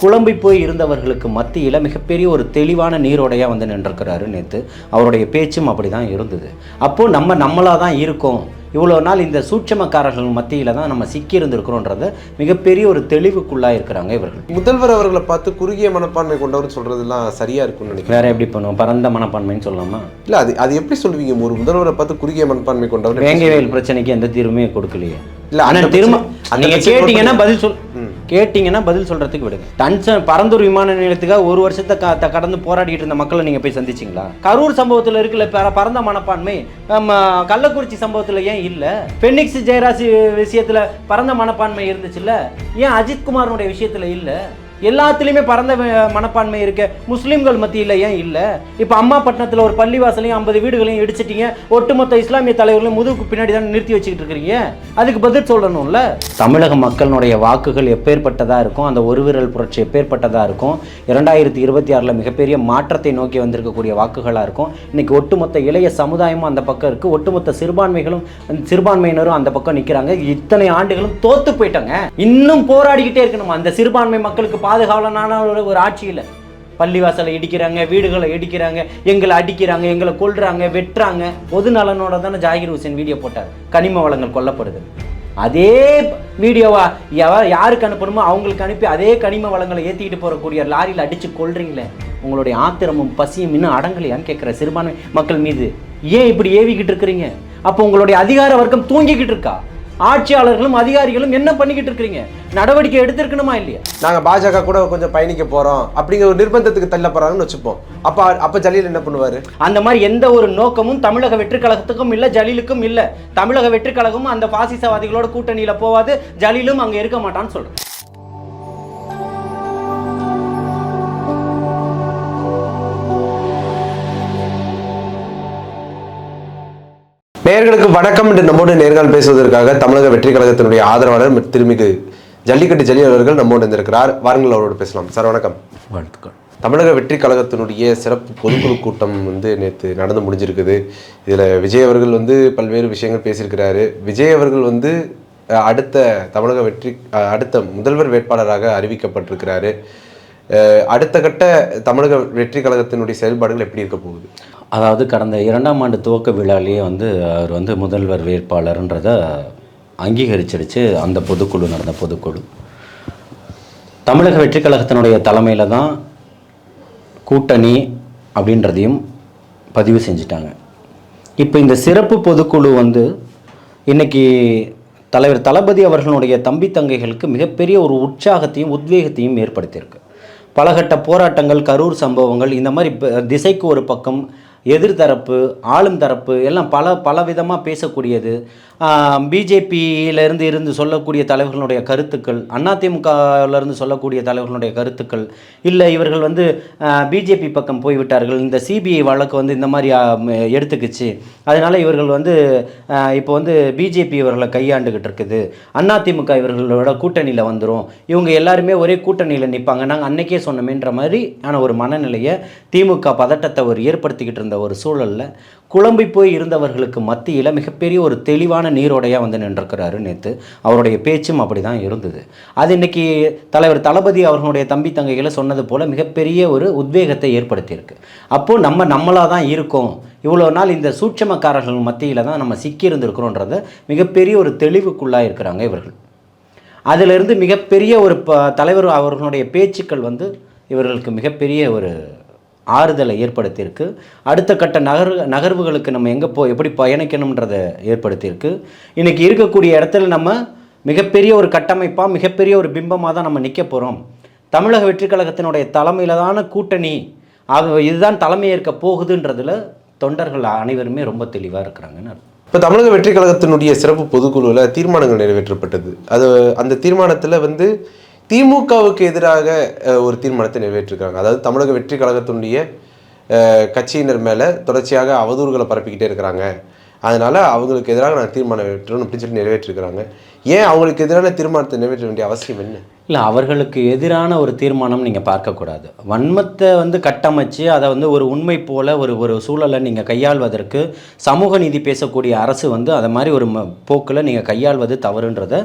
குழம்பி போய் இருந்தவர்களுக்கு மத்தியில் மிகப்பெரிய ஒரு தெளிவான நீரோடையாக வந்து நின்றுக்கிறாரு நேற்று அவருடைய பேச்சும் அப்படி தான் இருந்தது. அப்போது நம்ம நம்மளாக தான் இருக்கோம். இவ்வளோ நாள் இந்த சூட்சமக்காரர்கள் மத்தியில் தான் நம்ம சிக்கி இருந்திருக்கிறோன்றத மிகப்பெரிய ஒரு தெளிவுக்குள்ளாக இருக்கிறாங்க இவர்கள். முதல்வர் அவர்களை பார்த்து குறுகிய மனப்பான்மை கொண்டவர் சொல்றதெல்லாம் சரியா இருக்கும்னு நினைக்கிறேன். வேற எப்படி பண்ணுவோம்? பரந்த மனப்பான்மைன்னு சொல்லலாமா? இல்ல அது அது எப்படி சொல்லுவீங்க ஒரு முதல்வரை பார்த்து குறுகிய மனப்பான்மை கொண்டவர் வேங்கவேல் பிரச்சனைக்கு எந்த தீர்வுமே கொடுக்கலையே. இல்ல, அந்த திரும்ப நீங்க கேட்டீங்கன்னா பதில் சொல் கேட்டீங்கன்னா பதில் சொல்றதுக்கு விடுங்க. டன்சன் பரந்தூர் விமான நிலையத்துக்காக ஒரு வருஷத்தை கடந்து போராடிட்டு இருந்த மக்களை நீங்க போய் சந்திச்சீங்களா? கரூர் சம்பவத்துல இருக்குல்ல பர- பரந்த மனப்பான்மை. நம்ம கள்ளக்குறிச்சி சம்பவத்துல ஏன் இல்ல? பெனிக்ஸ் ஜெயராசி விஷயத்துல பரந்த மனப்பான்மை இருந்துச்சுல்ல? ஏன் அஜித்குமாரனுடைய விஷயத்துல இல்ல? எல்லாத்துலேயுமே பரந்த மனப்பான்மை இருக்க. முஸ்லீம்கள் மத்தியில் ஏன் இல்லை? இப்போ அம்மா பட்டணத்தில் ஒரு பள்ளிவாசலையும் ஐம்பது வீடுகளையும் இடிச்சிட்டீங்க. ஒட்டுமொத்த இஸ்லாமிய தலைவர்களையும் முதுகுக்கு பின்னாடி தான் நிறுத்தி வச்சுக்கிட்டு இருக்கிறீங்க? அதுக்கு பதில் சொல்லணும்ல? தமிழக மக்களினுடைய வாக்குகள் எப்பேற்பட்டதாக இருக்கும்? அந்த ஒரு விரல் புரட்சி எப்பேற்பட்டதாக இருக்கும்? இரண்டாயிரத்தி இருபத்தி ஆறில் மிகப்பெரிய மாற்றத்தை நோக்கி வந்திருக்கக்கூடிய வாக்குகளாக இருக்கும்? இன்னைக்கு ஒட்டுமொத்த இளைய சமுதாயமும் அந்த பக்கம் இருக்குது ஒட்டுமொத்த சிறுபான்மைகளும் சிறுபான்மையினரும் அந்த பக்கம் நிற்கிறாங்க இத்தனை ஆண்டுகளும் தோத்து போயிட்டாங்க. இன்னும் போராடிக்கிட்டே இருக்கணும்? அந்த சிறுபான்மை மக்களுக்கு பாதுகாவலனான ஒரு- ஒரு ஆட்சியில். பள்ளிவாசலை இடிக்கிறாங்க வீடுகளை இடிக்கிறாங்க எங்களை அடிக்கிறாங்க எங்களை கொள்றாங்க வெட்டுறாங்க. பொது நலனோட தானே ஜாகிர் ஹுசேன் வீடியோ போட்டார். கனிம வளங்கள் கொல்லப்படுது. அதே வீடியோவா எவ- யாருக்கு அனுப்பணுமோ அவங்களுக்கு அனுப்பி அதே கனிம வளங்களை ஏற்றிக்கிட்டு போகக்கூடிய லாரியில் அடித்து கொள்றீங்களே உங்களுடைய ஆத்திரமும் பசியும் இன்னும் அடங்கலையான்னு கேட்குற சிறுபான்மை மக்கள் மீது ஏன் இப்படி ஏவிக்கிட்டு இருக்கிறீங்க? அப்போ உங்களுடைய அதிகார வர்க்கம் தூங்கிக்கிட்டு இருக்கா? ஆட்சியாளர்களும் அதிகாரிகளும் என்ன பண்ணிக்கிட்டு இருக்கிறீங்க? நடவடிக்கை எடுத்திருக்கணுமா இல்லையா? நாங்க பாஜக கூட கொஞ்சம் பயணிக்க போறோம். அப்படிங்கிற ஒரு நிர்பந்தத்துக்கு தள்ளப்படுறாங்கன்னு வச்சுப்போம். அப்ப அப்ப ஜலீல் என்ன பண்ணுவாரு? அந்த மாதிரி எந்த ஒரு நோக்கமும் தமிழக வெற்றி கழகத்துக்கும் இல்லை ஜலீலுக்கும் இல்லை. தமிழக வெற்றி கழகமும் அந்த பாசிசவாதிகளோட கூட்டணியில போவாது ஜலீலும் அங்க இருக்க மாட்டான்னு சொல்றேன் நேயர்களுக்கு வணக்கம் என்று நம்மோடு நேர்கால் பேசுவதற்காக தமிழக வெற்றி கழகத்தினுடைய ஆதரவாளர் திருமிகு ஜல்லிக்கட்டு ஜலீல் அவர்கள் நம்மோடு இருந்திருக்கிறார் வாருங்கள் அவரோடு பேசலாம். சார் வணக்கம். வாழ்த்துக்கள். தமிழக வெற்றி கழகத்தினுடைய சிறப்பு பொதுக்குழு கூட்டம் வந்து நேற்று நடந்து முடிஞ்சிருக்குது. இதில் விஜய் அவர்கள் வந்து பல்வேறு விஷயங்கள் பேசியிருக்கிறாரு. விஜய் அவர்கள் வந்து அடுத்த தமிழக வெற்றி அடுத்த முதல்வர் வேட்பாளராக அறிவிக்கப்பட்டிருக்கிறாரு. அடுத்த கட்ட தமிழக வெற்றி கழகத்தினுடைய செயல்பாடுகள் எப்படி இருக்க போகுது? அதாவது கடந்த இரண்டாம் ஆண்டு துவக்க விழாலேயே வந்து அவர் வந்து முதல்வர் வேட்பாளர்ன்றத அங்கீகரிச்சிருச்சு அந்த பொதுக்குழு நடந்த பொதுக்குழு. தமிழக வெற்றி கழகத்தினுடைய தலைமையில் தான் கூட்டணி அப்படின்றதையும் பதிவு செஞ்சிட்டாங்க. இப்போ இந்த சிறப்பு பொதுக்குழு வந்து இன்னைக்கு தலைவர் தளபதி அவர்களுடைய தம்பி தங்கைகளுக்கு மிகப்பெரிய ஒரு உற்சாகத்தையும் உத்வேகத்தையும் ஏற்படுத்தியிருக்கு. பலகட்ட போராட்டங்கள் கரூர் சம்பவங்கள் இந்த மாதிரி திசைக்கு ஒரு பக்கம் எதிர்தரப்பு ஆளும் தரப்பு எல்லாம் பல பலவிதமாக பேசக்கூடியது. பிஜேபியிலிருந்து இருந்து சொல்லக்கூடிய தலைவர்களுடைய கருத்துக்கள் அதிமுகவிலிருந்து சொல்லக்கூடிய தலைவர்களுடைய கருத்துக்கள் இல்லை இவர்கள் வந்து பிஜேபி பக்கம் போய்விட்டார்கள் இந்த சிபிஐ வழக்கு வந்து இந்த மாதிரி எடுத்துக்கிச்சு. அதனால் இவர்கள் வந்து இப்போ வந்து பிஜேபி இவர்களை கையாண்டுக்கிட்டு இருக்குது. அதிமுக இவர்களோட கூட்டணியில் வந்துடும் இவங்க எல்லாருமே ஒரே கூட்டணியில் நிற்பாங்க நாங்கள் அன்னைக்கே சொன்னோமேன்ற மாதிரி ஆன ஒரு மனநிலையை திமுக பதட்டத்தை ஒரு ஏற்படுத்திக்கிட்டு இருந்த ஒரு சூழலில் குழம்பி போய் இருந்தவர்களுக்கு மத்தியில் மிகப்பெரிய ஒரு தெளிவான நீரோடையாக வந்து நின்றுருக்கிறாரு நேற்று அவருடைய பேச்சும் அப்படி தான் இருந்தது. அது இன்னைக்கு தலைவர் தளபதி அவர்களுடைய தம்பி தங்கைகளை சொன்னது போல் மிகப்பெரிய ஒரு உத்வேகத்தை ஏற்படுத்தியிருக்கு. அப்போது நம்ம நம்மளாக தான் இருக்கோம். இவ்வளோ நாள் இந்த சூட்சமக்காரர்கள் மத்தியில் தான் நம்ம சிக்கியிருந்திருக்கிறோன்றத மிகப்பெரிய ஒரு தெளிவுக்குள்ளாக இருக்கிறாங்க இவர்கள். அதிலிருந்து மிகப்பெரிய ஒரு ப தலைவர் அவர்களுடைய பேச்சுக்கள் வந்து இவர்களுக்கு மிகப்பெரிய ஒரு ஆறுதலை ஏற்படுத்தியிருக்கு. அடுத்த கட்ட நகர் நகர்வுகளுக்கு நம்ம எங்கே போ எப்படி பயணிக்கணுன்றதை ஏற்படுத்தியிருக்கு. இன்றைக்கி இருக்கக்கூடிய இடத்துல நம்ம மிகப்பெரிய ஒரு கட்டமைப்பாக மிகப்பெரிய ஒரு பிம்பமாக தான் நம்ம நிற்க போகிறோம் தமிழக வெற்றிக் கழகத்தினுடைய தலைமையிலான கூட்டணி ஆக இதுதான் தலைமையேற்க போகுதுன்றதில் தொண்டர்கள் அனைவருமே ரொம்ப தெளிவாக இருக்கிறாங்கன்னு இப்போ தமிழக வெற்றி கழகத்தினுடைய சிறப்பு பொதுக்குழுவில் தீர்மானங்கள் நிறைவேற்றப்பட்டது. அது அந்த தீர்மானத்தில் வந்து திமுகவுக்கு எதிராக ஒரு தீர்மானத்தை நிறைவேற்றிருக்காங்க. அதாவது தமிழக வெற்றி கழகத்தினுடைய கட்சியினர் மேலே தொடர்ச்சியாக அவதூறுகளை பரப்பிக்கிட்டே இருக்கிறாங்க. அதனால் அவங்களுக்கு எதிராக நான் தீர்மானம் நிறைவேற்றணும் அப்படின்னு சொல்லி நிறைவேற்றிருக்கிறாங்க. ஏன் அவங்களுக்கு எதிரான தீர்மானத்தை நிறைவேற்ற வேண்டிய அவசியம் என்ன? இல்லை அவர்களுக்கு எதிரான ஒரு தீர்மானம் நீங்கள் பார்க்கக்கூடாது. வன்மத்தை வந்து கட்டமைச்சு அதை வந்து ஒரு உண்மை போல ஒரு ஒரு சூழலை நீங்கள் கையாள்வதற்கு சமூக நீதி பேசக்கூடிய அரசு வந்து அதை மாதிரி ஒரு போக்கில் நீங்கள் கையாள்வது தவறுன்றதை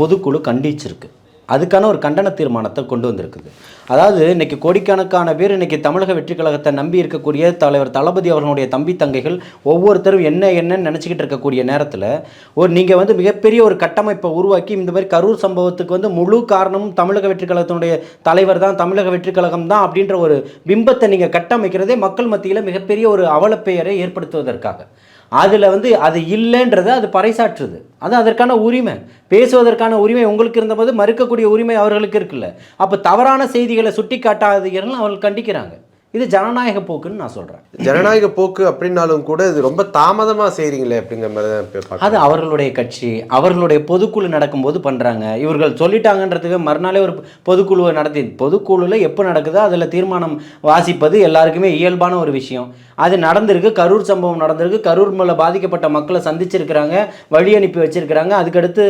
பொதுக்குழு கண்டிச்சிருக்கு. அதுக்கான ஒரு கண்டன தீர்மானத்தை கொண்டு வந்திருக்குது. அதாவது இன்றைக்கி கோடிக்கணக்கான பேர் இன்றைக்கி தமிழக வெற்றி கழகத்தை நம்பி இருக்கக்கூடிய தலைவர் தளபதி அவர்களுடைய தம்பி தங்கைகள் ஒவ்வொருத்தரும் என்ன என்னன்னு நினச்சிக்கிட்டு இருக்கக்கூடிய நேரத்தில் ஒரு நீங்கள் வந்து மிகப்பெரிய ஒரு கட்டமைப்பை உருவாக்கி இந்த மாதிரி கரூர் சம்பவத்துக்கு வந்து முழு காரணமும் தமிழக வெற்றி கழகத்தினுடைய தலைவர் தான் தமிழக வெற்றி கழகம் தான் அப்படின்ற ஒரு பிம்பத்தை நீங்கள் கட்டமைக்கிறதே மக்கள் மத்தியில் மிகப்பெரிய ஒரு அவலப்பெயரை ஏற்படுத்துவதற்காக. அதில் வந்து அது இல்லைன்றதை அது பறைசாற்றுது. அது அதற்கான உரிமை. பேசுவதற்கான உரிமை உங்களுக்கு இருந்தபோது மறுக்கக்கூடிய உரிமை அவர்களுக்கு இருக்குல்ல. அப்போ தவறான செய்திகளை சுட்டி காட்டாதீர்கள் அவர்கள் கண்டிக்கிறாங்க. இது ஜனநாயக போக்குன்னு நான் சொல்கிறேன் ஜனநாயக போக்கு அப்படின்னாலும் கூட இது ரொம்ப தாமதமா செய்றீங்களே அப்படிங்கிற மாதிரி தான். அது அவர்களுடைய கட்சி அவர்களுடைய பொதுக்குழு நடக்கும்போது பண்ணுறாங்க இவர்கள் சொல்லிட்டாங்கன்றதுக்கு மறுநாளே ஒரு பொதுக்குழுவை நடத்தி பொதுக்குழுவில் எப்போ நடக்குதோ அதில் தீர்மானம் வாசிப்பது எல்லாருக்குமே இயல்பான ஒரு விஷயம். அது நடந்திருக்கு கரூர் சம்பவம் நடந்திருக்கு. கரூர் மூலம் பாதிக்கப்பட்ட மக்களை சந்திச்சிருக்கிறாங்க வழி அனுப்பி வச்சிருக்கிறாங்க. அதுக்கடுத்து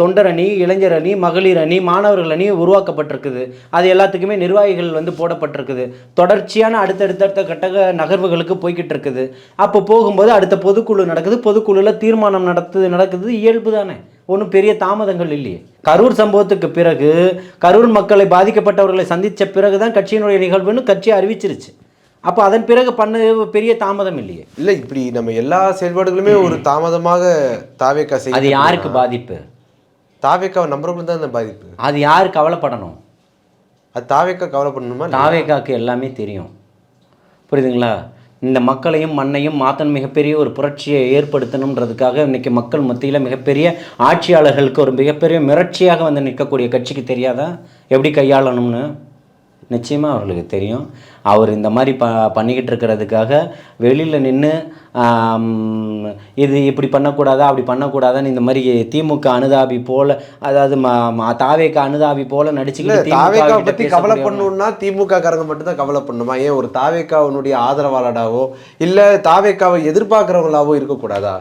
தொண்டர் அணி இளைஞர் அணி மகளிர் அணி மாணவர்கள் அணி உருவாக்கப்பட்டிருக்குது. அது எல்லாத்துக்குமே நிர்வாகிகள் வந்து போடப்பட்டிருக்குது. தொடர்ச்சியான அடுத்தடுத்த கட்டக நகர்வுகளுக்கு போய்கிட்டு இருக்குது அப்போ போகும்போது அடுத்த பொதுக்குழு நடக்குது. பொதுக்குழுவில் தீர்மானம் நடத்து நடக்குது. இயல்பு தானே. ஒன்றும் பெரிய தாமதங்கள் இல்லையே. கரூர் சம்பவத்துக்கு பிறகு கரூர் மக்களை பாதிக்கப்பட்டவர்களை சந்தித்த பிறகு தான் கட்சியினுடைய நிகழ்வுன்னு கட்சி அறிவிச்சிருச்சு. அப்போ அதன் பிறகு பண்ண பெரிய தாமதம் இல்லையே. இல்ல இப்படி நம்ம எல்லா செயல்பாடுகளுமே ஒரு தாமதமாக தாவேக்கா அது செய்ய யாருக்கு பாதிப்பு? தாவேக்காவை நம்புறவங்களுக்கு தான் அந்த பாதிப்பு. அது யார் கவலைப்படணும்? அது தாவேக்கா கவலைப்படணுமா? தாவேக்காக்கு எல்லாமே தெரியும். புரியுதுங்களா? இந்த மக்களையும் மண்ணையும் மாத்தன் மிகப்பெரிய ஒரு புரட்சியை ஏற்படுத்தணுன்றதுக்காக இன்னைக்கு மக்கள் மத்தியில் மிகப்பெரிய ஆட்சியாளர்களுக்கு ஒரு மிகப்பெரிய மிரட்சியாக வந்து நிற்கக்கூடிய கட்சிக்கு தெரியாதா? எப்படி கையாளணும்னு? நிச்சயமாக அவர்களுக்கு தெரியும். அவர் இந்த மாதிரி ப பண்ணிக்கிட்டு இருக்கிறதுக்காக வெளியில் நின்று இது இப்படி பண்ணக்கூடாதா அப்படி பண்ணக்கூடாதான்னு இந்த மாதிரி திமுக அனுதாபி போல அதாவது தாவேக அனுதாபி போல நடிச்சுக்கிட்டு பத்தி பேச கவலை பண்ணணும்னா திமுக காரங்க மட்டும் தான் கவலை பண்ணணுமா ஏன் ஒரு தாவேக்காவனுடைய ஆதரவாளராவோ இல்ல தாவேக்காவை எதிர்பார்க்கறவங்களாவோ இருக்கக்கூடாதா?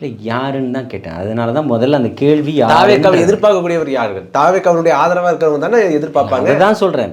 இல்லை யாருன்னு தான் கேட்டேன். அதனால தான் முதல்ல அந்த கேள்வி தாவேக்காவை எதிர்பார்க்கக்கூடியவர் யார்கள்? தாவேக்காவனுடைய ஆதரவா இருக்கிறவங்க தானே எதிர்பார்ப்பாங்க? தான் சொல்கிறேன்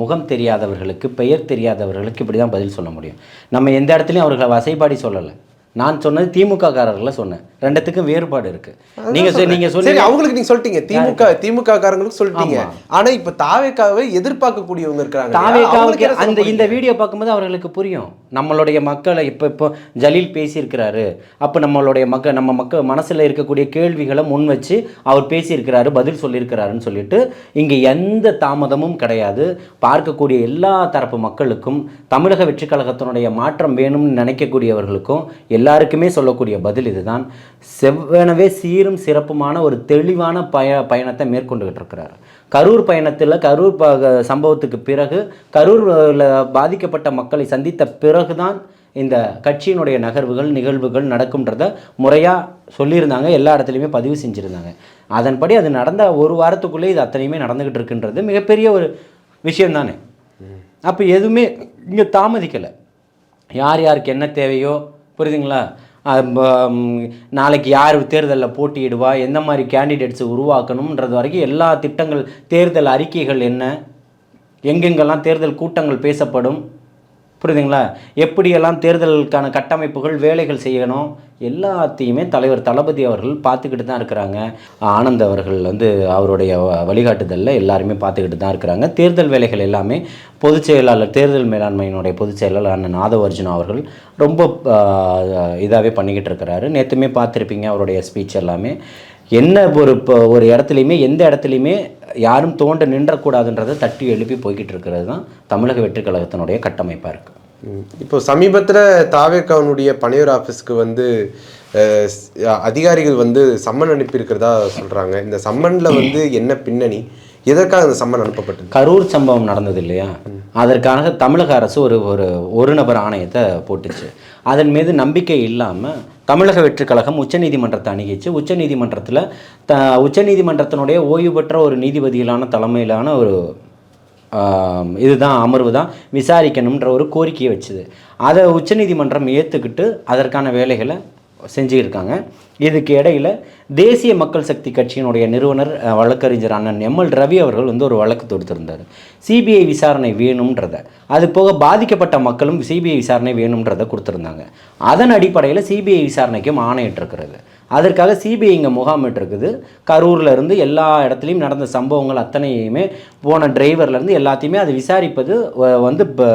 முகம் தெரியாதவர்களுக்கு பெயர் தெரியாதவர்களுக்கு இப்படி தான் பதில் சொல்ல முடியும். நம்ம எந்த இடத்துலையும் அவர்களை வசைபாடி சொல்லலை. நான் சொன்னது திமுக காரர்களை சொன்னேன். ரெண்டுத்துக்கும் வேறுபாடு இருக்கு. நீங்க நீங்க சொல்லி அவங்களுக்கு நீங்க சொல்லிட்டீங்க. திமுக திமுக காரங்களுக்கு சொல்லிட்டீங்க. ஆனா இப்ப தாவேக்காவை எதிர்பார்க்கக்கூடியவங்க இருக்கிறாங்க? தாவேக்காவுக்கு அந்த இந்த வீடியோ பார்க்கும்போது அவர்களுக்கு புரியும். நம்மளுடைய மக்களை இப்போ இப்போ ஜலீல் பேசியிருக்கிறாரு. அப்போ நம்மளுடைய மக்கள் நம்ம மக்கள் மனசில் இருக்கக்கூடிய கேள்விகளை முன் வச்சு அவர் பேசியிருக்கிறாரு பதில் சொல்லியிருக்கிறாருன்னு சொல்லிட்டு இங்கே எந்த தாமதமும் கிடையாது. பார்க்கக்கூடிய எல்லா தரப்பு மக்களுக்கும் தமிழக வெற்றி கழகத்தினுடைய மாற்றம் வேணும்னு நினைக்கக்கூடியவர்களுக்கும் எல்லாருக்குமே சொல்லக்கூடிய பதில் இதுதான். செவ்வனவே சீரும் சிறப்புமான ஒரு தெளிவான பய பயணத்தை மேற்கொண்டுகிட்டு இருக்கிறார். கரூர் பயணத்தில் கரூர் ப சம்பவத்துக்கு பிறகு கரூரில் பாதிக்கப்பட்ட மக்களை சந்தித்த பிறகுதான் இந்த கட்சியினுடைய நகர்வுகள் நிகழ்வுகள் நடக்கும்ன்றத முறையாக சொல்லியிருந்தாங்க. எல்லா இடத்துலையுமே பதிவு செஞ்சுருந்தாங்க. அதன்படி அது நடந்த ஒரு வாரத்துக்குள்ளே இது அத்தனையுமே நடந்துக்கிட்டு இருக்குன்றது மிகப்பெரிய ஒரு விஷயம் தானே. அப்போ எதுவுமே இங்கே தாமதிக்கலை. யார் யாருக்கு என்ன தேவையோ புரியுதுங்களா? நாளைக்கு யார் தேர்தலில் போட்டியிடுவா? எந்த மாதிரி கேண்டிடேட்ஸ் உருவாக்கணுன்றது வரைக்கும் எல்லா திட்டங்கள் தேர்தல் அறிக்கைகள் என்ன? எங்கெங்கெல்லாம் தேர்தல் கூட்டங்கள் பேசப்படும்? புரியுதுங்களா? எப்படியெல்லாம் தேர்தலுக்கான கட்டமைப்புகள் வேலைகள் செய்யணும் எல்லாத்தையுமே தலைவர் தளபதி அவர்கள் பார்த்துக்கிட்டு தான் இருக்கிறாங்க. ஆனந்த் அவர்கள் வந்து அவருடைய வ- வழிகாட்டுதலில் எல்லாருமே பார்த்துக்கிட்டு தான் இருக்கிறாங்க. தேர்தல் வேலைகள் எல்லாமே பொதுச் செயலாளர் தேர்தல் மேலாண்மையினுடைய பொதுச் செயலாளர் அண்ணன் ஆதவர்ஜுனா அவர்கள் ரொம்ப இதாகவே பண்ணிக்கிட்டு இருக்கிறாரு. நேற்றுமே பார்த்துருப்பீங்க அவருடைய ஸ்பீச் எல்லாமே. என்ன ஒரு இப்போ ஒரு இடத்துலையுமே எந்த இடத்துலையுமே யாரும் தோண்ட நின்றக்கூடாதுன்றதை தட்டி எழுப்பி போய்கிட்டு இருக்கிறது தான் தமிழக வெற்றிக் கழகத்தினுடைய கட்டமைப்பாக இருக்குது இப்போ சமீபத்துல தாவேக்காவனுடைய பனையூர் ஆஃபீஸ்க்கு வந்து அதிகாரிகள் வந்து சம்மன் அனுப்பியிருக்கிறதா சொல்றாங்க. இந்த சம்மன்ல வந்து என்ன பின்னணி? எதற்காக அந்த சம்மன் அனுப்பப்பட்டது? கரூர் சம்பவம் நடந்தது இல்லையா? அதற்காக தமிழக அரசு ஒரு ஒரு ஒரு நபர் ஆணையத்தை போட்டுச்சு. அதன் மீது நம்பிக்கை இல்லாமல் தமிழக வெற்றிக் கழகம் உச்சநீதிமன்றத்தை அணுகிச்சு. உச்சநீதிமன்றத்தில் த உச்சநீதிமன்றத்தினுடைய ஓய்வு பெற்ற ஒரு நீதிபதிகளான தலைமையிலான ஒரு இதுதான் அமர்வு தான். விசாரிக்கணுன்ற ஒரு கோரிக்கையை வச்சுது. அதை உச்சநீதிமன்றம் ஏற்றுக்கிட்டு அதற்கான வேலைகளை செஞ்சுருக்காங்க இதுக்கு இடையில் தேசிய மக்கள் சக்தி கட்சியினுடைய நிறுவனர் வழக்கறிஞர் அண்ணன் எம்எல் ரவி அவர்கள் வந்து ஒரு வழக்கு தொடுத்திருந்தார். சிபிஐ விசாரணை வேணும்ன்றத. அது போக பாதிக்கப்பட்ட மக்களும் சிபிஐ விசாரணை வேணும்ன்றதை கொடுத்துருந்தாங்க. அதன் அடிப்படையில் சிபிஐ விசாரணைக்கும் ஆணையிட்டிருக்கிறது. அதற்காக சிபிஐ இங்கே முகாமிட்டிருக்குது கரூர்லேருந்து எல்லா இடத்துலையும் நடந்த சம்பவங்கள் அத்தனையுமே போன டிரைவர்லேருந்து எல்லாத்தையுமே அது விசாரிப்பது வந்து இப்போ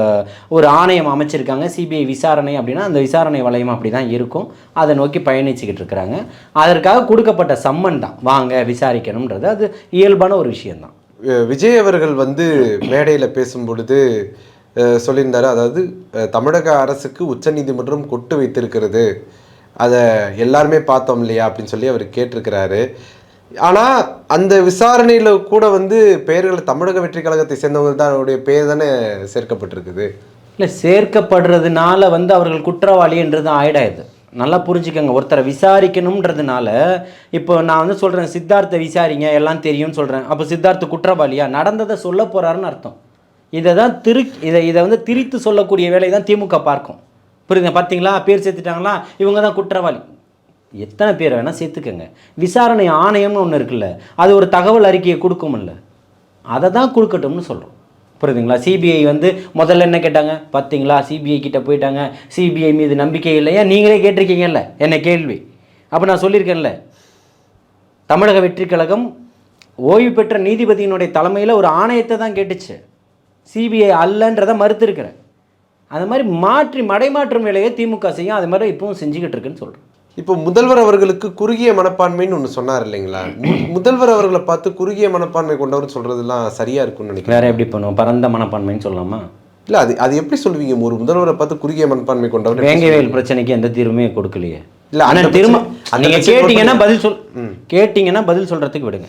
ஒரு ஆணையம் அமைச்சிருக்காங்க. சிபிஐ விசாரணை அப்படின்னா அந்த விசாரணை வளையம் அப்படி தான் இருக்கும். அதை நோக்கி பயணிச்சுக்கிட்டு இருக்கிறாங்க. அதற்காக கொடுக்கப்பட்ட சம்மன் தான். வாங்க விசாரிக்கணுன்றது அது இயல்பான ஒரு விஷயந்தான் விஜய் அவர்கள் வந்து மேடையில் பேசும் பொழுது அதாவது தமிழக அரசுக்கு உச்சநீதிமன்றம் கொட்டு வைத்திருக்கிறது. அதை எல்லாருமே பார்த்தோம் இல்லையா அப்படின்னு சொல்லி அவர் கேட்டிருக்கிறாரு. ஆனால் அந்த விசாரணையில் கூட வந்து பெயர்கள் தமிழக வெற்றி கழகத்தை சேர்ந்தவங்க தான் அவருடைய பெயர் தானே சேர்க்கப்பட்டிருக்குது? இல்லை சேர்க்கப்படுறதுனால வந்து அவர்கள் குற்றவாளி என்றது தான் ஆயிடாது. நல்லா புரிஞ்சுக்கோங்க ஒருத்தரை விசாரிக்கணுன்றதுனால இப்போ நான் வந்து சொல்கிறேன் சித்தார்த்தை விசாரிங்க எல்லாம் தெரியும்னு சொல்கிறேன் அப்போ சித்தார்த்த குற்றவாளியா? நடந்ததை சொல்ல போகிறாருன்னு அர்த்தம். இதை தான் திரு இதை இதை வந்து திரித்து சொல்லக்கூடிய வேலையை தான் திமுக பார்க்கும். புரியுதுங்க பார்த்தீங்களா? பேர் சேர்த்துட்டாங்களா இவங்க தான் குற்றவாளி. எத்தனை பேர் வேணால் சேர்த்துக்கங்க. விசாரணை ஆணையம்னு ஒன்று இருக்குல்ல அது ஒரு தகவல் அறிக்கையை கொடுக்கும்ல. அதை தான் கொடுக்கட்டும்னு சொல்கிறோம் புரியுதுங்களா? சிபிஐ வந்து முதல்ல என்ன கேட்டாங்க? பார்த்தீங்களா? சிபிஐ கிட்ட போயிட்டாங்க. சிபிஐ மீது நம்பிக்கை இல்லையா? நீங்களே கேட்டிருக்கீங்கல்ல என்ன கேள்வி. அப்போ நான் சொல்லியிருக்கேன்ல தமிழக வெற்றிக்கழகம் ஓய்வு பெற்ற நீதிபதியினுடைய தலைமையில் ஒரு ஆணையத்தை தான் கேட்டுச்சு. சிபிஐ அல்லன்றதை மறுத்திருக்கிறேன். அந்த மாதிரி மாற்றி மடைமாற்றும் வேலையை திமுக செய்யும். அது மாதிரி இப்பவும் செஞ்சுக்கிட்டு இருக்குன்னு சொல்கிறேன் இப்போ முதல்வர் அவர்களுக்கு குறுகிய மனப்பான்மைன்னு ஒன்று சொன்னார் இல்லைங்களா? முதல்வர் அவர்களை பார்த்து குறுகிய மனப்பான்மை கொண்டவர் சொல்றதெல்லாம் சரியா இருக்கும்னு நினைக்கிறேன் வேற எப்படி பண்ணுவோம்? பரந்த மனப்பான்மைன்னு சொல்லலாமா? இல்ல அது அது எப்படி சொல்லுவீங்க? ஒரு முதல்வரை பார்த்து குறுகிய மனப்பான்மை கொண்டவர் வேங்கவேல் பிரச்சனைக்கு எந்த தீர்வுமே கொடுக்கலையே. இல்ல, அந்த ஆனா திரும்ப பிரச்சனை- அந்த நீங்க பிரச்சனை கேட்டீங்கன்னா பதில் சொல் கேட்டீங்கன்னா பதில் சொல்றதுக்கு விடுங்க.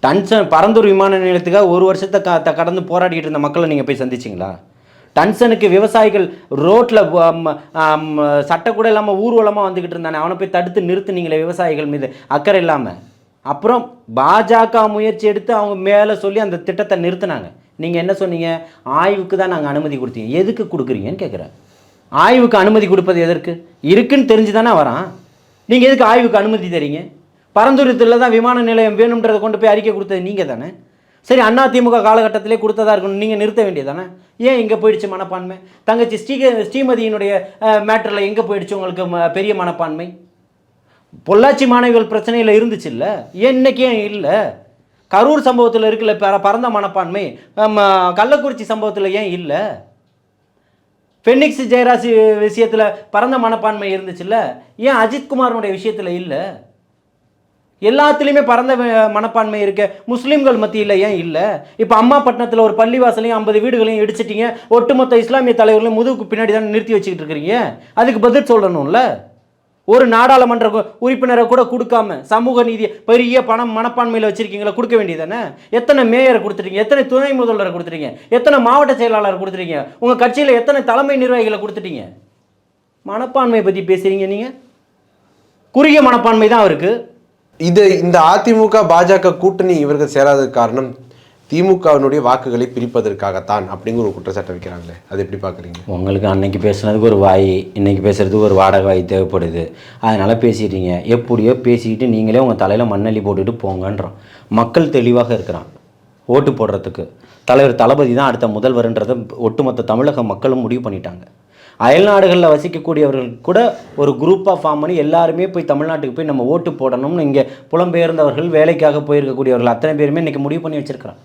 டன்சன் பரந்தூர் விமான நிலையத்துக்காக ஒரு வருஷத்தை க கடந்து போராடிட்டு இருந்த மக்களை நீங்க போய் சந்திச்சிங்களா? டன்சனுக்கு விவசாயிகள் ரோட்டில் சட்டை கூட இல்லாமல் ஊர்வலமாக வந்துக்கிட்டு இருந்தானே அவனை போய் தடுத்து நிறுத்துனீங்களே விவசாயிகள் மீது. அக்கறை இல்லாமல் அப்புறம் பாஜக முயற்சி எடுத்து அவங்க மேலே சொல்லி அந்த திட்டத்தை நிறுத்தினாங்க. நீங்கள் என்ன சொன்னீங்க? ஆய்வுக்கு தான் நாங்கள் அனுமதி கொடுத்தீங்க. எதுக்கு கொடுக்குறீங்கன்னு கேட்குறேன் ஆய்வுக்கு அனுமதி கொடுப்பது எதற்கு? இருக்குன்னு தெரிஞ்சு தானே வரான். நீங்கள் எதுக்கு ஆய்வுக்கு அனுமதி தரீங்க? பரந்துரத்தில் தான் விமான நிலையம் வேணுன்றதை கொண்டு போய் அறிக்கை கொடுத்தது நீங்கள் தானே சரி அண்ணா திமுக காலகட்டத்திலே கொடுத்ததா இருக்கணும். நீங்கள் நிறுத்த வேண்டியதானே ஏன் இங்கே போயிடுச்சு மனப்பான்மை? தங்கச்சி ஸ்ரீ ஸ்ரீமதியினுடைய மேட்டரில் எங்கே போயிடுச்சு உங்களுக்கு ம- பெரிய மனப்பான்மை? பொள்ளாச்சி மாணவிகள் பிரச்சனையில் இருந்துச்சு இல்லை ஏன் இன்னைக்கே ஏன் இல்லை? கரூர் சம்பவத்தில் இருக்குல்ல பர- பரந்த மனப்பான்மை? கள்ளக்குறிச்சி சம்பவத்தில் ஏன் இல்லை? ஃபெனிக்ஸ் ஜெயராசி விஷயத்தில் பரந்த மனப்பான்மை இருந்துச்சுல்ல? ஏன் அஜித்குமாரனுடைய விஷயத்தில் இல்லை? எல்லாத்துலேயுமே பரந்த மனப்பான்மை இருக்கு. முஸ்லீம்கள் மத்தியில் ஏன் இல்லை? இப்போ அம்மா பட்டணத்தில் ஒரு பள்ளிவாசலையும் ஐம்பது வீடுகளையும் இடிச்சிட்டிங்க. ஒட்டுமொத்த இஸ்லாமிய தலைவர்களையும் முதுகுக்கு பின்னாடி தானே நிறுத்தி வச்சுக்கிட்டு இருக்கிறீங்க அதுக்கு பதில் சொல்லணும்ல? ஒரு நாடாளுமன்ற உறுப்பினரை கூட கொடுக்காம சமூக நீதி பெரிய பணம் மனப்பான்மையில் வச்சிருக்கீங்களா கொடுக்க வேண்டியதானே எத்தனை மேயரை கொடுத்துட்டீங்க? எத்தனை துணை முதல்வரை கொடுத்துட்டீங்க? எத்தனை மாவட்ட செயலாளர் கொடுத்துட்டீங்க? உங்கள் கட்சியில் எத்தனை தலைமை நிர்வாகிகளை கொடுத்துட்டீங்க? மனப்பான்மையை பற்றி பேசுகிறீங்க நீங்கள் குறுகிய மனப்பான்மை தான் அவருக்கு. இது இந்த அதிமுக பாஜக கூட்டணி இவர்கள் சேராததுக்கு காரணம் திமுகவினுடைய வாக்குகளை பிரிப்பதற்காகத்தான் அப்படிங்கிற ஒரு குற்றச்சாட்டு வைக்கிறாங்களே. அது எப்படி பார்க்குறீங்க? உங்களுக்கு அன்னைக்கு பேசுனதுக்கு ஒரு வாய் இன்னைக்கு பேசுறதுக்கு ஒரு வாடகை வாய் தேவைப்படுது. அதனால பேசிடுறீங்க. எப்படியோ பேசிக்கிட்டு நீங்களே உங்கள் தலையில் மண்ணள்ளி போட்டுட்டு போங்கன்றோம் மக்கள் தெளிவாக இருக்கிறான். ஓட்டு போடுறதுக்கு. தலைவர் தளபதி தான் அடுத்த முதல்வர்ன்றதை ஒட்டுமொத்த தமிழக மக்களும் முடிவு பண்ணிட்டாங்க. அயல்நாடுகளில் வசிக்கக்கூடியவர்கள் கூட ஒரு குரூப்பாக ஃபார்ம் பண்ணி எல்லாருமே போய் தமிழ்நாட்டுக்கு போய் நம்ம ஓட்டு போடணும்னு இங்கே புலம்பெயர்ந்தவர்கள் வேலைக்காக போயிருக்கக்கூடியவர்கள் அத்தனை பேருமே இன்றைக்கி முடிவு பண்ணி வச்சிருக்கிறான்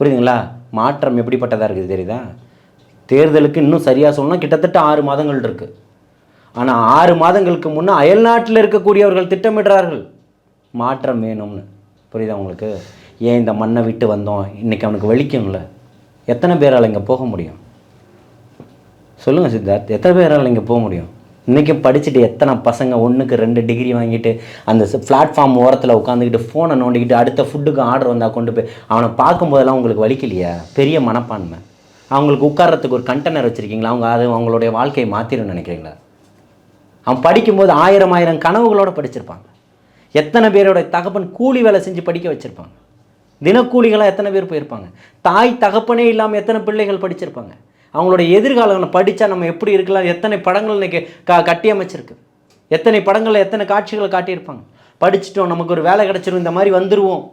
புரியுதுங்களா? மாற்றம் எப்படிப்பட்டதாக இருக்குது தெரியுதா? தேர்தலுக்கு இன்னும் சரியாக சொல்லணும்னா கிட்டத்தட்ட ஆறு மாதங்கள் இருக்குது ஆனால் ஆறு மாதங்களுக்கு முன்னே அயல்நாட்டில் இருக்கக்கூடியவர்கள் திட்டமிடுறார்கள். மாற்றம் வேணும்னு. புரியுதா உங்களுக்கு? ஏன் இந்த மண்ணை விட்டு வந்தோம்? இன்னைக்கு அவனுக்கு வலிக்கும்ல. எத்தனை பேரால் இங்கே போக முடியும்? சொல்லுங்கள் சித்தார்த் எத்தனை பேரால் இங்கே போக முடியும்? இன்றைக்கி படிச்சுட்டு எத்தனை பசங்க ஒன்றுக்கு ரெண்டு டிகிரி வாங்கிட்டு அந்த பிளாட்ஃபார்ம் ஓரத்தில் உட்காந்துக்கிட்டு ஃபோனை நோண்டிக்கிட்டு அடுத்த ஃபுட்டுக்கு ஆர்டர் வந்தால் கொண்டு போய் அவனை பார்க்கும்போதெல்லாம் உங்களுக்கு வலிக்கலையா பெரிய மனப்பான்மை. அவங்களுக்கு உட்கார்றதுக்கு ஒரு கண்டெய்னர் வச்சுருக்கீங்களா? அவங்க அது அவங்களுடைய வாழ்க்கையை மாற்றிடும்னு நினைக்கிறீங்களா? அவன் படிக்கும்போது ஆயிரம் ஆயிரம் கனவுகளோடு படிச்சிருப்பாங்க. எத்தனை பேரோட தகப்பன் கூலி வேலை செஞ்சு படிக்க வச்சுருப்பாங்க. தினக்கூலிகளாக எத்தனை பேர் போயிருப்பாங்க? தாய் தகப்பனே இல்லாமல் எத்தனை பிள்ளைகள் படிச்சிருப்பாங்க? அவங்களோட எதிர்காலம் படித்தா நம்ம எப்படி இருக்கலாம்? எத்தனை படங்கள் இன்றைக்கி க கட்டி அமைச்சிருக்கு எத்தனை படங்களில் எத்தனை காட்சிகளை காட்டியிருப்பாங்க? படிச்சிட்டோம் நமக்கு ஒரு வேலை கிடச்சிரும் இந்த மாதிரி வந்துடுவோம்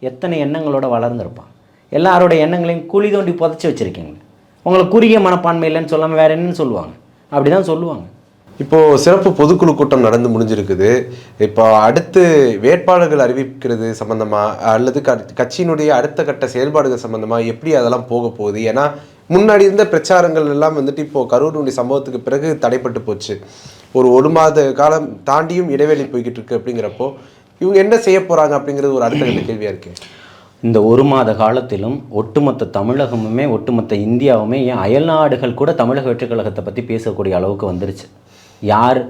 எத்தனை எண்ணங்களோட வளர்ந்துருப்பான் எல்லாரோட எண்ணங்களையும் குழி தோண்டி புதைச்சி வச்சுருக்கீங்க. உங்களை குறுகிய மனப்பான்மை இல்லைன்னு சொல்லாமல் வேற என்னன்னு சொல்லுவாங்க. அப்படி தான் சொல்லுவாங்க. இப்போது சிறப்பு பொதுக்குழு கூட்டம் நடந்து முடிஞ்சிருக்குது. இப்போ அடுத்து வேட்பாளர்கள் அறிவிக்கிறது சம்மந்தமாக அல்லது க- கட்சியினுடைய அடுத்த கட்ட செயல்பாடுகள் சம்மந்தமாக எப்படி அதெல்லாம் போக போகுது? ஏன்னா முன்னாடி இருந்த பிரச்சாரங்கள் எல்லாம் வந்துட்டு இப்போ கரூருடைய சம்பவத்துக்கு பிறகு தடைப்பட்டு போச்சு. ஒரு ஒரு மாத காலம் தாண்டியும் இடைவெளி போய்கிட்டு இருக்கு அப்படிங்கிறப்போ இவங்க என்ன செய்ய போறாங்க அப்படிங்கிறது ஒரு அடுத்த கட்ட கேள்வியா இருக்கு. இந்த ஒரு மாத காலத்திலும் ஒட்டுமொத்த தமிழகமுமே ஒட்டுமொத்த இந்தியாவுமே ஏன் அயல்நாடுகள் கூட தமிழக வெற்றி கழகத்தை பற்றி பேசக்கூடிய அளவுக்கு வந்துருச்சு. யார்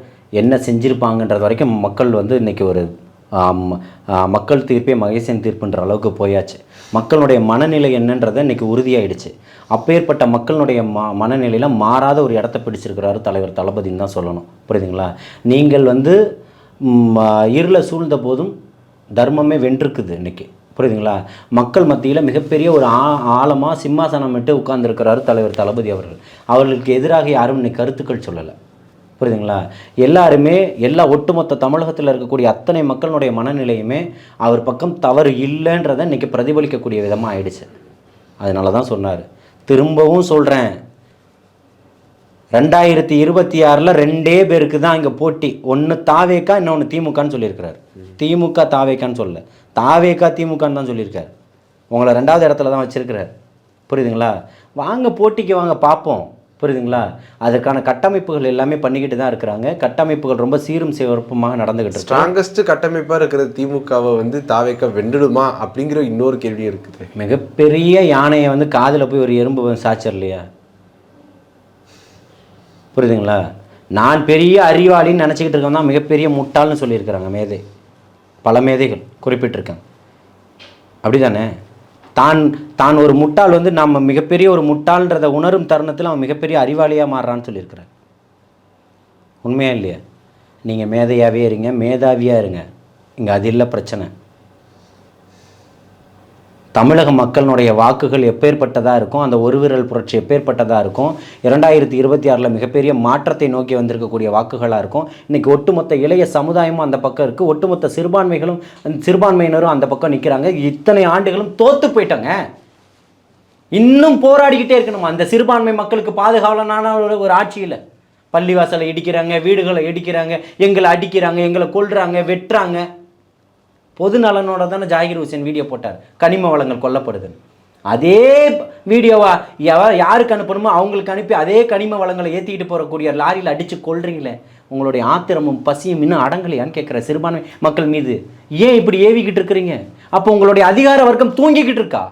என்ன செஞ்சுருப்பாங்கன்றது வரைக்கும் மக்கள் வந்து இன்றைக்கி ஒரு மக்கள் தீர்ப்பே மகேசன் தீர்ப்புன்ற அளவுக்கு போயாச்சு. மக்களுடைய மனநிலை என்னன்றதை இன்றைக்கி உறுதியாயிடுச்சு. அப்பேற்பட்ட மக்களுடைய ம மனநிலையில் மாறாத ஒரு இடத்த பிடிச்சிருக்கிறாரு தலைவர் தளபதின்னு தான் சொல்லணும். புரியுதுங்களா? நீங்கள் வந்து இருள சூழ்ந்த போதும் தர்மமே வென்றிருக்குது இன்றைக்கி புரியுதுங்களா? மக்கள் மத்தியில் மிகப்பெரிய ஒரு ஆ ஆழமாக சிம்மாசனம் விட்டு உட்கார்ந்துருக்கிறாரு தலைவர் தளபதி அவர்கள். அவர்களுக்கு எதிராக யாரும் இன்னைக்கு கருத்துக்கள் சொல்லலை. புரியுதுங்களா? எல்லாருமே எல்லா ஒட்டுமொத்த தமிழகத்தில் இருக்கக்கூடிய அத்தனை மக்களுடைய மனநிலையுமே அவர் பக்கம் தவறு இல்லைன்றதை இன்னைக்கு பிரதிபலிக்கக்கூடிய விதமாக ஆயிடுச்சு. அதனால தான் சொன்னார். திரும்பவும் சொல்கிறேன் ரெண்டாயிரத்தி இருபத்தி ஆறில் ரெண்டே பேருக்கு தான் இங்கே போட்டி. ஒன்று தாவேக்கா இன்னொன்று திமுகன்னு சொல்லியிருக்கிறார். திமுக தாவேக்கான்னு சொல்லல. தாவேக்கா திமுகன்னு தான் சொல்லியிருக்காரு. உங்களை ரெண்டாவது இடத்துல தான் வச்சுருக்கிறார். புரியுதுங்களா? வாங்க போட்டிக்கு வாங்க பார்ப்போம். புரியுதுங்களா? அதற்கான கட்டமைப்புகள் எல்லாமே பண்ணிக்கிட்டு தான் இருக்கிறாங்க. கட்டமைப்புகள் ரொம்ப சீரும் சிறப்புமாக நடந்துகிட்டு ஸ்ட்ராங்கஸ்ட் கட்டமைப்பா இருக்கிற திமுகவை வந்து தாவேக்க வென்றுடுமா அப்படிங்கிற இன்னொரு கேள்வி இருக்குது. மிகப்பெரிய யானையை வந்து காதில் போய் ஒரு எறும்பு சாச்சர் இல்லையா புரியுதுங்களா? நான் பெரிய அறிவாளின்னு நினச்சிக்கிட்டு இருக்கவன் தான் மிகப்பெரிய முட்டாள்னு சொல்லியிருக்கிறாங்க மேதை. பல மேதைகள் குறிப்பிட்டிருக்கேன் அப்படிதானே? தான் தான் தான் ஒரு முட்டாள் வந்து நம்ம மிகப்பெரிய ஒரு முட்டாள்ன்றதை உணரும் தருணத்தில் அவன் மிகப்பெரிய அறிவாளியாக மாறுறான்னு சொல்லியிருக்கிறார். உண்மையா இல்லையா? நீங்கள் மேதையாகவே இருங்க மேதாவியாக இருங்க. இங்கே அது இல்லை பிரச்சனை. தமிழக மக்களினுடைய வாக்குகள் எப்பேற்பட்டதாக இருக்கும்? அந்த ஒரு விரல் புரட்சி எப்பேற்பட்டதாக இருக்கும்? இரண்டாயிரத்தி இருபத்தி ஆறில் மிகப்பெரிய மாற்றத்தை நோக்கி வந்திருக்கக்கூடிய வாக்குகளாக இருக்கும்? இன்றைக்கி ஒட்டுமொத்த இளைய சமுதாயமும் அந்த பக்கம் இருக்குது ஒட்டுமொத்த சிறுபான்மைகளும் சிறுபான்மையினரும் அந்த பக்கம் நிற்கிறாங்க இத்தனை ஆண்டுகளும் தோத்து போயிட்டாங்க. இன்னும் போராடிக்கிட்டே இருக்கணும்? அந்த சிறுபான்மை மக்களுக்கு பாதுகாவலனான ஒரு ஆட்சியில். பள்ளிவாசலை இடிக்கிறாங்க வீடுகளை இடிக்கிறாங்க எங்களை அடிக்கிறாங்க எங்களை கொள்றாங்க வெட்டுறாங்க. பொது நலனோட தானே ஜாகிர் ஹுசேன் வீடியோ போட்டார். கனிம வளங்கள் கொல்லப்படுதுன்னு. அதே வீடியோவா யாருக்கு அனுப்பணுமோ அவங்களுக்கு அனுப்பி அதே கனிம வளங்களை ஏற்றிக்கிட்டு போகக்கூடிய லாரியில் அடித்து கொள்றீங்களே உங்களுடைய ஆத்திரமும் பசியும் இன்னும் அடங்கலையான்னு கேட்குற சிறுபான்மை மக்கள் மீது. ஏன் இப்படி ஏவிக்கிட்டு இருக்கிறீங்க? அப்போ உங்களுடைய அதிகார வர்க்கம் தூங்கிக்கிட்டு இருக்கா?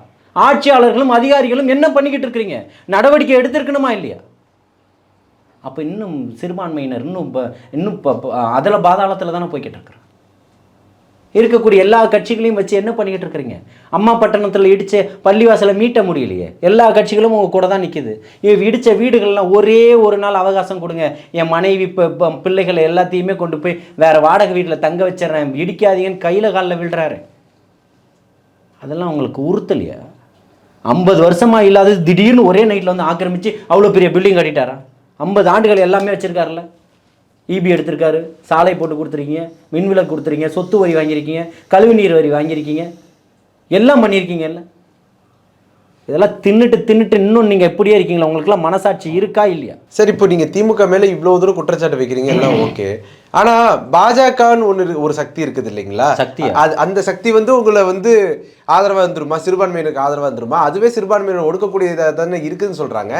ஆட்சியாளர்களும் அதிகாரிகளும் என்ன பண்ணிக்கிட்டு இருக்கிறீங்க? நடவடிக்கை எடுத்திருக்கணுமா இல்லையா? அப்போ இன்னும் சிறுபான்மையினர் இன்னும் இப்போ இன்னும் இப்போ அதில் பாதாளத்தில் தானே போய்கிட்டு இருக்கிறோம் இருக்கக்கூடிய எல்லா கட்சிகளையும் வச்சு என்ன பண்ணிக்கிட்டு இருக்கிறீங்க? அம்மா பட்டணத்தில் இடித்த பள்ளிவாசலை மீட்ட முடியலையே. எல்லா கட்சிகளும் உங்கள் கூட தான் நிற்கிது இடித்த வீடுகள்லாம் ஒரே ஒரு நாள் அவகாசம் கொடுங்க. என் மனைவி இப்போ பிள்ளைகளை எல்லாத்தையுமே கொண்டு போய் வேறு வாடகை வீட்டில் தங்க வச்சிடுறேன். இடிக்காதீங்கன்னு கையில் காலில் விழுறாரு. அதெல்லாம் உங்களுக்கு உறுத்தலையா? ஐம்பது வருஷமாக இல்லாதது திடீர்னு ஒரே நைட்டில் வந்து ஆக்கிரமிச்சு அவ்வளோ பெரிய பில்டிங் கட்டிட்டாரா? ஐம்பது ஆண்டுகள் எல்லாமே வச்சிருக்காருல்ல. இபி எடுத்திருக்காரு. சாலை போட்டு கொடுத்துருக்கீங்க. மின்விலக்கு கொடுத்துருக்கீங்க. சொத்து வரி வாங்கியிருக்கீங்க. கழிவு நீர் வரி வாங்கியிருக்கீங்க. எல்லாம் பண்ணியிருக்கீங்கல்ல இதெல்லாம் தின்னுட்டு தின்னுட்டு இன்னும் நீங்கள் எப்படியே இருக்கீங்களா? உங்களுக்குலாம் மனசாட்சி இருக்கா இல்லையா? சரி இப்போ நீங்க திமுக மேல இவ்வளவு தூரம் குற்றச்சாட்டு வைக்கிறீங்க எல்லாம் ஓகே. ஆனா பாஜகன்னு இருக்கு- ஒரு சக்தி இருக்குது இல்லைங்களா? சக்தியா? அது அந்த சக்தி வந்து உங்களை வந்து ஆதரவா வந்துருமா சிறுபான்மையினருக்கு ஆதரவா வந்துருமா அதுவே சிறுபான்மையினர் ஒடுக்கக்கூடியதா தானே இருக்குன்னு சொல்றாங்க.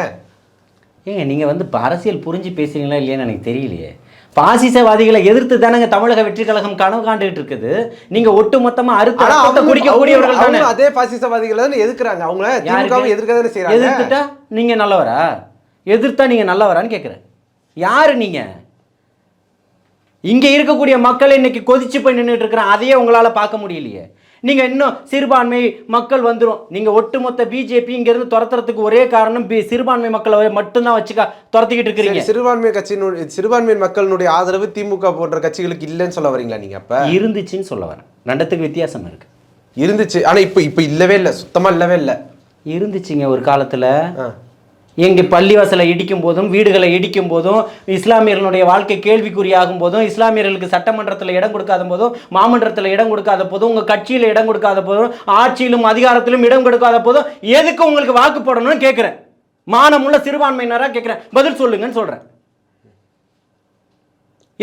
ஏங்க நீங்கள் வந்து இப்போ அரசியல் புரிஞ்சு பேசுறீங்களா இல்லையான்னு எனக்கு தெரியலையே. பாசிசவாதிகளை எதிர்த்து தானங்க தமிழக வெற்றி கழகம் கனவு காண்டுகிட்டு இருக்குது. நீங்க ஒட்டு மொத்தமா அறுத்து குடிக்கக்கூடியவர்கள் தானே. அதே பாசிசவாதிகளை தானே எதுக்குறாங்க அவங்க திமுகவும் எதிர்க்க செய்யறாங்க எதிர்த்துட்டா நீங்க நல்லவரா? எதிர்த்தா நீங்க நல்லவரான்னு கேட்குறேன் யாரு நீங்க? இங்க இருக்கக்கூடிய மக்கள் இன்னைக்கு கொதிச்சு போய் நின்றுட்டு இருக்கிறான் அதையே உங்களால பார்க்க முடியலையே. நீங்க இன்னும் சிறுபான்மை மக்கள் வந்துரும். நீங்க ஒட்டுமொத்த பிஜேபி இங்க இருந்து துரத்துறதுக்கு ஒரே காரணம் பி- சிறுபான்மை மக்களை மட்டும்தான் வச்சுக்க துரத்திக்கிட்டு இருக்கிறீங்க. சிறுபான்மை கட்சியினுடைய சிறுபான்மை மக்களினுடைய ஆதரவு திமுக போன்ற கட்சிகளுக்கு இல்லைன்னு சொல்ல வரீங்களா நீங்க அப்ப? இருந்துச்சுன்னு சொல்ல வரேன். ரெண்டுத்துக்கு வித்தியாசம் இருக்கு. இருந்துச்சு. ஆனா இப்ப இப்ப இல்லவே இல்ல. சுத்தமா இல்லவே இல்ல. இருந்துச்சுங்க ஒரு காலத்துல. எங்கள் பள்ளிவாசலை இடிக்கும் போதும் வீடுகளை இடிக்கும் போதும் இஸ்லாமியர்களுடைய வாழ்க்கை கேள்விக்குறியாகும் போதும் இஸ்லாமியர்களுக்கு சட்டமன்றத்தில் இடம் கொடுக்காத போதும் மாமன்றத்தில் இடம் கொடுக்காத போதும் உங்கள் கட்சியில் இடம் கொடுக்காத போதும் ஆட்சியிலும் அதிகாரத்திலும் இடம் கொடுக்காத போதும் எதுக்கு உங்களுக்கு வாக்கு போடணும்னு கேட்குறேன். மானமுள்ள சிறுபான்மையினராக கேட்குறேன். பதில் சொல்லுங்கன்னு சொல்கிறேன்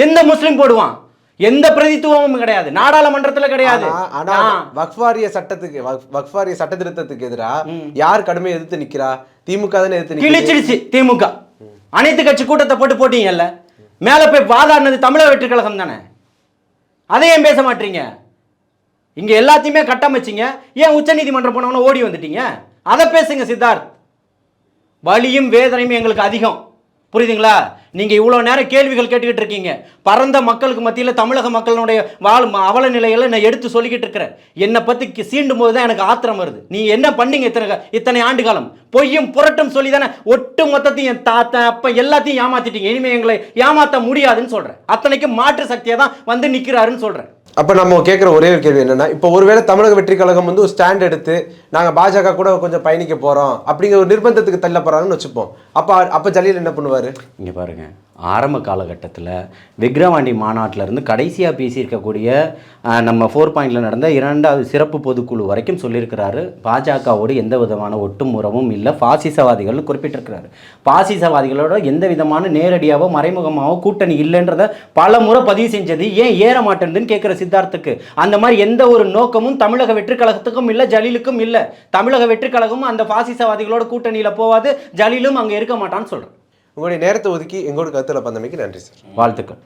எந்த முஸ்லீம் போடுவான்? எந்த பிரதித்துவமும் கிடையாது. நாடாளுமன்றத்துல கிடையாது. ஆனா-. வக்ஃபாரிய சட்டத்துக்கு வக்- வக்ஃபாரிய சட்ட திருத்தத்துக்கு எதிரா யார் கடுமையை எதிர்த்து நிக்கிறா? திமுக தானே எதிர்த்து நிக்குது. கிழிச்சிடுச்சு திமுக. அனைத்து கட்சி கூட்டத்தை போட்டு போட்டீங்கல்ல? மேல போய் வாதாடினது தமிழக வெற்றி கழகம் தானே? அதை ஏன் பேச மாட்டீங்க? இங்க எல்லாத்தையுமே கட்டமைச்சிங்க. ஏன் உச்சநீதிமன்றம் போனவன ஓடி வந்துட்டீங்க? அதை பேசுங்க சித்தார்த். வலியும் வேதனையும் எங்களுக்கு அதிகம். புரியுதுங்களா? நீங்க இவ்வளவு நேரம் கேள்விகள் கேட்டுக்கிட்டு இருக்கீங்க. பரந்த மக்களுக்கு மத்தியில் தமிழக மக்களுடைய வாழ் அவல நிலைகளை நான் எடுத்து சொல்லிக்கிட்டு இருக்கிறேன். என்னை பத்தி கி- சீண்டும் போது தான் எனக்கு ஆத்திரம் வருது. நீ என்ன பண்ணீங்க இத்தனை இத்தனை ஆண்டு காலம்? பொய்யும் புரட்டும் சொல்லி தானே ஒட்டு மொத்தத்தையும் என் தாத்தா அப்ப எல்லாத்தையும் ஏமாத்திட்டீங்க. இனிமே எங்களை ஏமாத்த முடியாதுன்னு சொல்றேன். அத்தனைக்கும் மாற்று சக்தியை தான் வந்து நிற்கிறாருன்னு சொல்றேன். அப்போ நம்ம கேட்குற ஒரே ஒரு கேள்வி என்னென்னா இப்போ ஒருவேளை தமிழக வெற்றி கழகம் வந்து ஒரு ஸ்டாண்ட் எடுத்து நாங்கள் பாஜக கூட கொஞ்சம் பயணிக்க போகிறோம் அப்படிங்கிற ஒரு நிர்பந்தத்துக்கு தள்ளப்படுறாங்கன்னு வச்சுப்போம். அப்போ அப்போ ஜலீல் என்ன பண்ணுவார்? இங்கே பாருங்கள் ஆரம்ப காலகட்டத்தில் விக்ரவாண்டி மாநாட்டிலேருந்து கடைசியாக பேசியிருக்கக்கூடிய நம்ம ஃபோர் பாயிண்டில் நடந்த இரண்டாவது சிறப்பு பொதுக்குழு வரைக்கும் சொல்லியிருக்கிறாரு. பாஜகவோடு எந்த விதமான ஒட்டும் உறவும் இல்லை. பாசிசவாதிகள்னு குறிப்பிட்டிருக்கிறாரு. பாசிசவாதிகளோட எந்த விதமான நேரடியாகவோ மறைமுகமாகவோ கூட்டணி இல்லைன்றத பல முறை பதிவு செஞ்சது. ஏன் ஏற மாட்டேன்துன்னு கேட்குற சித்தார்த்துக்கு. அந்த மாதிரி எந்த ஒரு நோக்கமும் தமிழக வெற்றிக்கழகத்துக்கும் இல்லை ஜலீலுக்கும் இல்லை. தமிழக வெற்றிக்கழகமும் அந்த பாசிசவாதிகளோட கூட்டணியில் போவாது. ஜலீலும் அங்கே இருக்க மாட்டான்னு சொல்கிறேன் உங்களுடைய நேரத்தை ஒதுக்கி எங்களோட கருத்துல பந்தமைக்கு நன்றி சார். வாழ்த்துக்கள்.